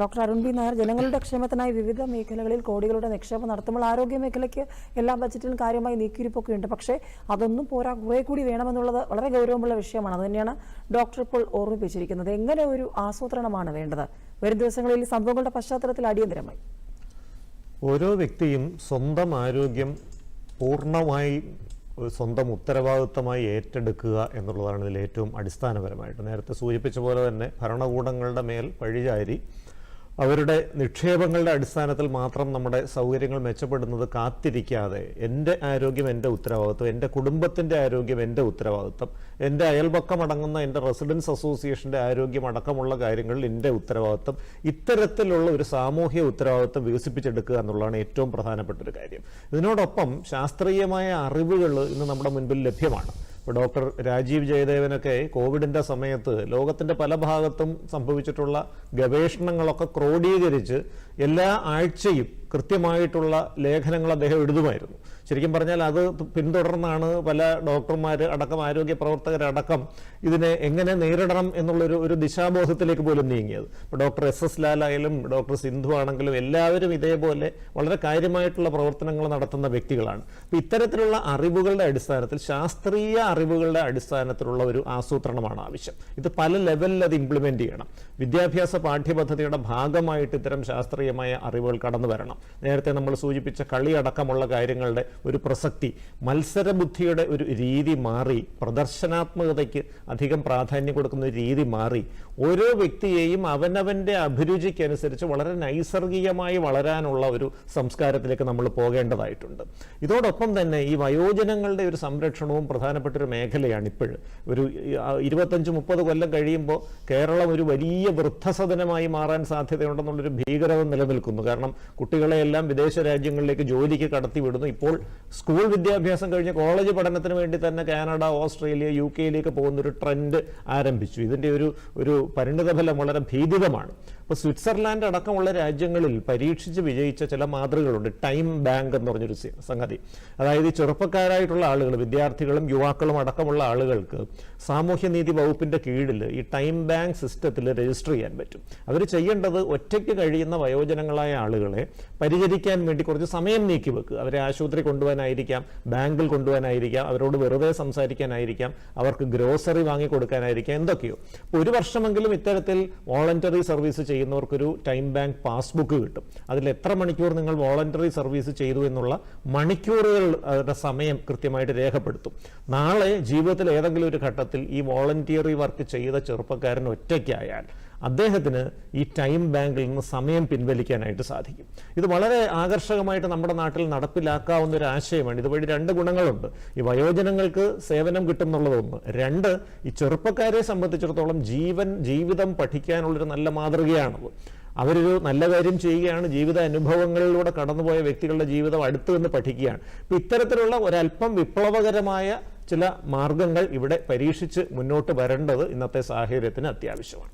Doctor Arun B Nair ജനങ്ങളുടെ ക്ഷേമത്തിനായി വിവിധ മേഖലകളിൽ കോടികളുടെ നിക്ഷേപം നടത്തുമ്പോൾ ആരോഗ്യ മേഖലയ്ക്ക് എല്ലാ ബജറ്റിലും കാര്യമായി നീക്കിയിരിപ്പൊക്കെ ഉണ്ട്. പക്ഷേ അതൊന്നും പോരാ കുറെ കൂടി വേണമെന്നുള്ളത് വളരെ ഗൗരവമുള്ള വിഷയമാണ്. അതുതന്നെയാണ് ഡോക്ടർ ഇപ്പോൾ ഓർമ്മിപ്പിച്ചിരിക്കുന്നത്. എങ്ങനെ ഒരു ആസൂത്രണമാണ് വേണ്ടത്? വരും ദിവസങ്ങളിൽ സംഭവങ്ങളുടെ പശ്ചാത്തലത്തിൽ അടിയന്തരമായി. ഓരോ വ്യക്തിയും സ്വന്തം ആരോഗ്യം പൂർണമായി സ്വന്തം ഉത്തരവാദിത്തമായി ഏറ്റെടുക്കുക എന്നുള്ളതാണ് ഇതിൽ ഏറ്റവും അടിസ്ഥാനപരമായിട്ട്. നേരത്തെ സൂചിപ്പിച്ച പോലെ തന്നെ ഭരണകൂടങ്ങളുടെ മേൽ പഴിചാരി അവരുടെ നിക്ഷേപങ്ങളുടെ അടിസ്ഥാനത്തിൽ മാത്രം നമ്മുടെ സൗകര്യങ്ങൾ മെച്ചപ്പെടുന്നത് കാത്തിരിക്കാതെ എന്റെ ആരോഗ്യം എന്റെ ഉത്തരവാദിത്വം എന്റെ കുടുംബത്തിന്റെ ആരോഗ്യം എന്റെ ഉത്തരവാദിത്വം എന്റെ അയൽപക്കമടങ്ങുന്ന എന്റെ റെസിഡൻസ് അസോസിയേഷന്റെ ആരോഗ്യം അടക്കമുള്ള കാര്യങ്ങളിൽ എന്റെ ഉത്തരവാദിത്വം ഇത്തരത്തിലുള്ള ഒരു സാമൂഹ്യ ഉത്തരവാദിത്വം വികസിപ്പിച്ചെടുക്കുക എന്നുള്ളതാണ് ഏറ്റവും പ്രധാനപ്പെട്ട ഒരു കാര്യം. ഇതിനോടൊപ്പം ശാസ്ത്രീയമായ അറിവുകൾ ഇന്ന് നമ്മുടെ മുൻപിൽ ലഭ്യമാണ്. ഡോക്ടർ രാജീവ് ജയദേവനൊക്കെ കോവിഡിന്റെ സമയത്ത് ലോകത്തിന്റെ പല ഭാഗത്തും സംഭവിച്ചിട്ടുള്ള ഗവേഷണങ്ങളൊക്കെ ക്രോഡീകരിച്ച് എല്ലാ ആഴ്ചയും കൃത്യമായിട്ടുള്ള ലേഖനങ്ങൾ അദ്ദേഹം എഴുതുമായിരുന്നു. ശരിക്കും പറഞ്ഞാൽ അത് പിന്തുടർന്നാണ് പല ഡോക്ടർമാർ അടക്കം ആരോഗ്യ പ്രവർത്തകരടക്കം ഇതിനെ എങ്ങനെ നേരിടണം എന്നുള്ളൊരു ഒരു ദിശാബോധത്തിലേക്ക് പോലും നീങ്ങിയത്. ഇപ്പോൾ ഡോക്ടർ എസ് എസ് ലാലായാലും ഡോക്ടർ സിന്ധു ആണെങ്കിലും എല്ലാവരും ഇതേപോലെ വളരെ കാര്യമായിട്ടുള്ള പ്രവർത്തനങ്ങൾ നടത്തുന്ന വ്യക്തികളാണ്. അപ്പോൾ ഇത്തരത്തിലുള്ള അറിവുകളുടെ അടിസ്ഥാനത്തിൽ ശാസ്ത്രീയ അറിവുകളുടെ അടിസ്ഥാനത്തിലുള്ള ഒരു ആസൂത്രണമാണ് ആവശ്യം. ഇത് പല ലെവലിൽ അത് ഇംപ്ലിമെന്റ് ചെയ്യണം. വിദ്യാഭ്യാസ പാഠ്യപദ്ധതിയുടെ ഭാഗമായിട്ട് ഇത്തരം ശാസ്ത്രീയമായ അറിവുകൾ കടന്നു വരണം. നേരത്തെ നമ്മൾ സൂചിപ്പിച്ച കളി അടക്കമുള്ള കാര്യങ്ങളുടെ ഒരു പ്രസക്തി മത്സരബുദ്ധിയുടെ ഒരു രീതി മാറി പ്രദർശനാത്മകതയ്ക്ക് അധികം പ്രാധാന്യം കൊടുക്കുന്ന ഒരു രീതി മാറി ഓരോ വ്യക്തിയെയും അവനവന്റെ അഭിരുചിക്കനുസരിച്ച് വളരെ നൈസർഗികമായി വളരാനുള്ള ഒരു സംസ്കാരത്തിലേക്ക് നമ്മൾ പോകേണ്ടതായിട്ടുണ്ട്. ഇതോടൊപ്പം തന്നെ ഈ വയോജനങ്ങളുടെ ഒരു സംരക്ഷണവും പ്രധാനപ്പെട്ട ഒരു മേഖലയാണ് ഇപ്പോൾ ഒരു ഇരുപത്തഞ്ച് മുപ്പത് കൊല്ലം കഴിയുമ്പോൾ കേരളം ഒരു വലിയ വൃദ്ധസദനമായി മാറാൻ സാധ്യതയുണ്ടെന്നുള്ളൊരു ഭീകരത നിലനിൽക്കുന്നു. കാരണം കുട്ടികളെയെല്ലാം വിദേശ രാജ്യങ്ങളിലേക്ക് ജോലിക്ക് കടത്തിവിടുന്നു ഇപ്പോൾ സ്കൂൾ വിദ്യാഭ്യാസം കഴിഞ്ഞ് കോളേജ് പഠനത്തിന് വേണ്ടി തന്നെ കാനഡ ഓസ്ട്രേലിയ യു കെയിലേക്ക് പോകുന്ന ഒരു ട്രെൻഡ് ആരംഭിച്ചു. ഇതിന്റെ ഒരു ഒരു പരിണിതഫലം വളരെ ഭീതിതമാണ് അപ്പോൾ സ്വിറ്റ്സർലാൻഡ് അടക്കമുള്ള രാജ്യങ്ങളിൽ പരീക്ഷിച്ച് വിജയിച്ച ചില മാതൃകകളുണ്ട്. ടൈം ബാങ്ക് എന്ന് പറഞ്ഞൊരു സംഗതി. അതായത് ചെറുപ്പക്കാരായിട്ടുള്ള ആളുകൾ വിദ്യാർത്ഥികളും യുവാക്കളും അടക്കമുള്ള ആളുകൾക്ക് സാമൂഹ്യനീതി വകുപ്പിന്റെ കീഴിൽ ഈ ടൈം ബാങ്ക് സിസ്റ്റത്തിൽ രജിസ്റ്റർ ചെയ്യാൻ പറ്റും. അവർ ചെയ്യേണ്ടത് ഒറ്റയ്ക്ക് കഴിയുന്ന വയോജനങ്ങളായ ആളുകളെ പരിചരിക്കാൻ വേണ്ടി കുറച്ച് സമയം നീക്കി വെക്കുക അവരെ ആശുപത്രി കൊണ്ടുപോകാനായിരിക്കാം ബാങ്കിൽ കൊണ്ടുപോകാനായിരിക്കാം അവരോട് വെറുതെ സംസാരിക്കാനായിരിക്കാം അവർക്ക് ഗ്രോസറി വാങ്ങി കൊടുക്കാനായിരിക്കാം എന്തൊക്കെയോ. ഒരു വർഷമെങ്കിലും ഇത്തരത്തിൽ വോളണ്ടറി സർവീസ് ചെയ്യുന്നവർക്കൊരു ടൈം ബാങ്ക് പാസ്ബുക്ക് കിട്ടും. അതിൽ എത്ര മണിക്കൂർ നിങ്ങൾ വോളണ്ടറി സർവീസ് ചെയ്തു എന്നുള്ള മണിക്കൂറുകളുടെ സമയം കൃത്യമായിട്ട് രേഖപ്പെടുത്തും. നാളെ ജീവിതത്തിൽ ഏതെങ്കിലും ഒരു ഘട്ടത്തിൽ ഈ വോളണ്ടിയറി വർക്ക് ചെയ്ത ചെറുപ്പക്കാരൻ ഒറ്റയ്ക്കായാൽ അദ്ദേഹത്തിന് ഈ ടൈം ബാങ്കിൽ നിന്ന് സമയം പിൻവലിക്കാനായിട്ട് സാധിക്കും. ഇത് വളരെ ആകർഷകമായിട്ട് നമ്മുടെ നാട്ടിൽ നടപ്പിലാക്കാവുന്ന ഒരു ആശയമാണ്. ഇതുവഴി രണ്ട് ഗുണങ്ങളുണ്ട്. ഈ വയോജനങ്ങൾക്ക് സേവനം കിട്ടും എന്നുള്ളതൊന്ന് രണ്ട് ഈ ചെറുപ്പക്കാരെ സംബന്ധിച്ചിടത്തോളം ജീവൻ ജീവിതം പഠിക്കാനുള്ളൊരു നല്ല മാതൃകയാണത്. അവരൊരു നല്ല കാര്യം ചെയ്യുകയാണ് ജീവിത അനുഭവങ്ങളിലൂടെ കടന്നുപോയ വ്യക്തികളുടെ ജീവിതം അടുത്തു നിന്ന് പഠിക്കുകയാണ്. ഇപ്പം ഇത്തരത്തിലുള്ള ഒരല്പം വിപ്ലവകരമായ ചില മാർഗങ്ങൾ ഇവിടെ പരീക്ഷിച്ച് മുന്നോട്ട് വരേണ്ടത് ഇന്നത്തെ സാഹചര്യത്തിന് അത്യാവശ്യമാണ്.